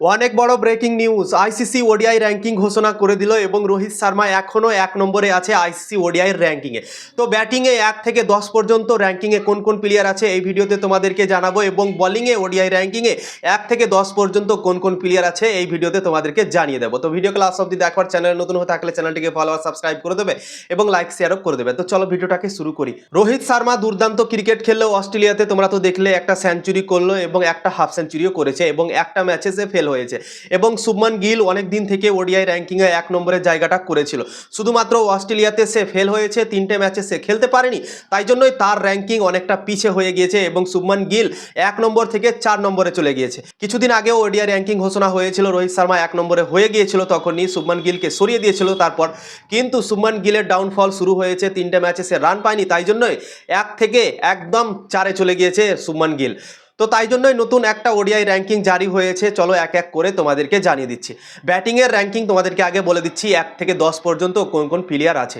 অনেক বড় breaking news ICC ODI ranking ঘোষণা করে দিল এবং রোহিত শর্মা এখনও এক নম্বরে আছে আইসিসি ওডিআই র্যাঙ্কিংয়ে তো ব্যাটিংয়ে এক থেকে দশ পর্যন্ত র্যাঙ্কিংয়ে কোন কোন প্লেয়ার আছে এই ভিডিওতে তোমাদেরকে জানাব এবং বলিংয়ে ওডিআই র্যাঙ্কিংয়ে এক থেকে দশ পর্যন্ত কোন কোন প্লেয়ার আছে এই ভিডিওতে তোমাদেরকে জানিয়ে দেবো। তো ভিডিও ক্লাস অব্দি দেখবার চ্যানেল নতুন হয়ে থাকলে চ্যানেলটিকে ফলো আর সাবস্ক্রাইব করে দেবে এবং লাইক শেয়ারও করে দেবে। তো চলো ভিডিওটাকে শুরু করি। রোহিত শর্মা দুর্দান্ত ক্রিকেট খেললেও অস্ট্রেলিয়াতে, তোমরা তো দেখলে একটা সেঞ্চুরি করল এবং একটা হাফ সেঞ্চুরিও করেছে এবং একটা ম্যাচে সে ফেল হয়েছে। এবং শুভমান গিল অনেক দিন থেকে ওডিআই র্যাঙ্কিংয়ে এক নম্বরের জায়গাটা করেছিল। শুধুমাত্র অস্ট্রেলিয়াতে সে ফেল হয়েছে, তিনটে ম্যাচে সে খেলতে পারেনি। তাই জন্যই তার র্যাঙ্কিং অনেকটা পিছে হয়ে গিয়েছে এবং শুভমান গিল এক নম্বর থেকে চার নম্বরে চলে গিয়েছে। কিছুদিন আগেও ওডিআই র্যাঙ্কিং ঘোষণা হয়েছিল, রোহিত শর্মা এক নম্বরে হয়ে গিয়েছিল তখনই শুভমান গিলকে সরিয়ে দিয়েছিল তারপর। কিন্তু শুভমান গিলের ডাউনফল শুরু হয়েছে, তিনটে ম্যাচে সে রান পায়নি। তাই জন্যই এক থেকে একদম চারে চলে গিয়েছে শুভমান গিল। তো তাই জন্যই নতুন একটা ওডিআই র্যাঙ্কিং জারি হয়েছে। চলো এক এক করে তোমাদেরকে জানিয়ে দিচ্ছি। ব্যাটিংয়ের র্যাঙ্কিং তোমাদেরকে আগে বলে দিচ্ছি, এক থেকে দশ পর্যন্ত কোন কোন প্লেয়ার আছে।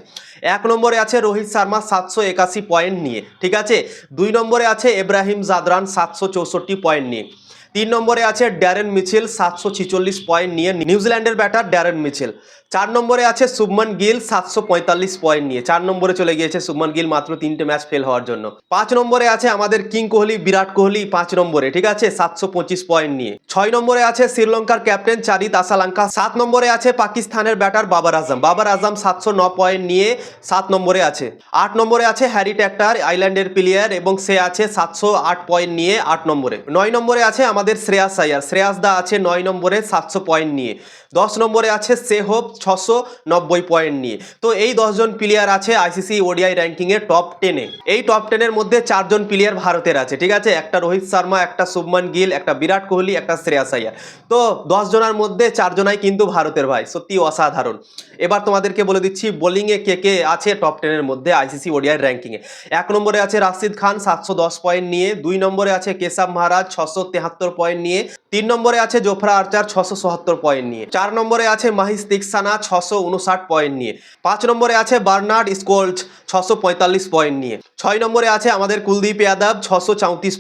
এক নম্বরে আছে রোহিত শর্মা, সাতশো একাশি পয়েন্ট নিয়ে, ঠিক আছে? দুই নম্বরে আছে এব্রাহিম জাদরান, সাতশো চৌষট্টি পয়েন্ট নিয়ে। তিন নম্বরে আছে ড্যারেন মিচেল, সাতশো ছিচল্লিশ পয়েন্ট নিয়ে নিউজিল্যান্ডের ব্যাটার ড্যারেন মিচেল। চার নম্বরে আছে শুভমান গিল, সাতশো পঁয়তাল্লিশ পয়েন্ট নিয়ে। চার নম্বরে চলে গিয়েছে শুভমান গিল মাত্র তিনটে ম্যাচ ফেল হওয়ার জন্য। পাঁচ নম্বরে আছে আমাদের কিং কোহলি, বিরাট কোহলি, পাঁচ নম্বরে, ঠিক আছে? সাতশো পঁচিশ পয়েন্ট নিয়ে। ছয় নম্বরে আছে শ্রীলঙ্কার ক্যাপ্টেন চারিত আসালাঙ্কা। সাত নম্বরে আছে পাকিস্তানের ব্যাটার বাবার আজম। বাবার আজম সাতশো ন পয়েন্ট নিয়ে সাত নম্বরে আছে। আট নম্বরে আছে হ্যারি ট্যাক্টার, আইল্যান্ডের প্লেয়ার এবং সে আছে সাতশো আট পয়েন্ট নিয়ে আট নম্বরে। নয় নম্বরে আছে আমাদের শ্রেয়াস আয়ার। শ্রেয়াস দা আছে নয় নম্বরে সাতশো পয়েন্ট নিয়ে। দশ নম্বরে আছে সেহব ছশো নব্বই পয়েন্ট নিয়ে। তো এই দশজন প্লেয়ার আছে আইসিসি ওডিআই র্যাঙ্কিংয়ে টপ টেনে এই টপ টেনের মধ্যে চারজন প্লেয়ার ভারতের আছে, ঠিক আছে? একটা রোহিত শর্মা, একটা শুভমান গিল, একটা বিরাট কোহলি, একটা শ্রেয়াস আয়ার। তো দশ জনের মধ্যে চারজনাই কিন্তু ভারতের ভাই সত্যি অসাধারণ। এবার তোমাদেরকে বলে দিচ্ছি বোলিংয়ে কে কে আছে টপ টেনের মধ্যে আইসিসি ওডিআই র্যাঙ্কিংয়ে এক নম্বরে আছে রাশিদ খান, সাতশো দশ পয়েন্ট নিয়ে। দুই নম্বরে আছে কেশব মহারাজ, ছশো তেহাত্তর পয়েন্ট নিয়ে। তিন নম্বরে আছে জোফরা আর্চার ছশো সত্তর পয়েন্ট নিয়ে। চার নম্বরে আছে মাহিস তিকসানা ছশো উনষাট পয়েন্ট নিয়ে। পাঁচ নম্বরে আছে বার্নার্ড স্কোল্চ ছশো পঁয়তাল্লিশ পয়েন্ট নিয়ে। ছয় নম্বরে আছে আমাদের কুলদীপ যাদব ছশো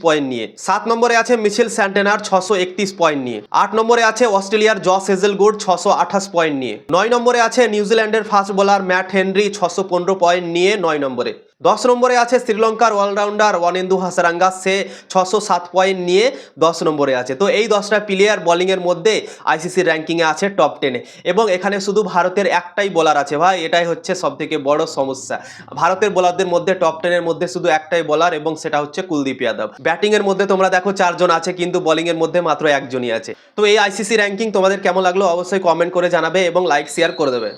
পয়েন্ট নিয়ে। সাত নম্বরে আছে মিছিল স্যান্টেনার ছশো পয়েন্ট নিয়ে। আট নম্বরে আছে অস্ট্রেলিয়ার জস হেজেলগুড ছশো আঠাশ পয়েন্ট নিয়ে। নয় নম্বরে আছে নিউজিল্যান্ডের ফাস্ট বোলার ম্যাট হেনরি ছশো পনেরো পয়েন্ট নিয়ে নয় নম্বরে। দশ নম্বরে আছে শ্রীলঙ্কার অলরাউন্ডার ওয়ানেন্দু হাসারাঙ্গা। সে ছশো সাত পয়েন্ট নিয়ে দশ নম্বরে আছে। তো এই দশটা প্লেয়ার বোলিংয়ের মধ্যে আইসিসি র্যাঙ্কিংয়ে আছে টপ টেনে এবং এখানে শুধু ভারতের একটাই বোলার আছে ভাই। এটাই হচ্ছে সবথেকে বড় সমস্যা। ভারতের বোলারদের মধ্যে টপ টেনের মধ্যে শুধু একটাই বোলার এবং সেটা হচ্ছে কুলদীপ যাদব। ব্যাটিংয়ের মধ্যে তোমরা দেখো চারজন আছে, কিন্তু বোলিংয়ের মধ্যে মাত্র একজনই আছে। তো এই আইসিসি র্যাঙ্কিং তোমাদের কেমন লাগল অবশ্যই কমেন্ট করে জানাবে এবং লাইক শেয়ার করে দেবে।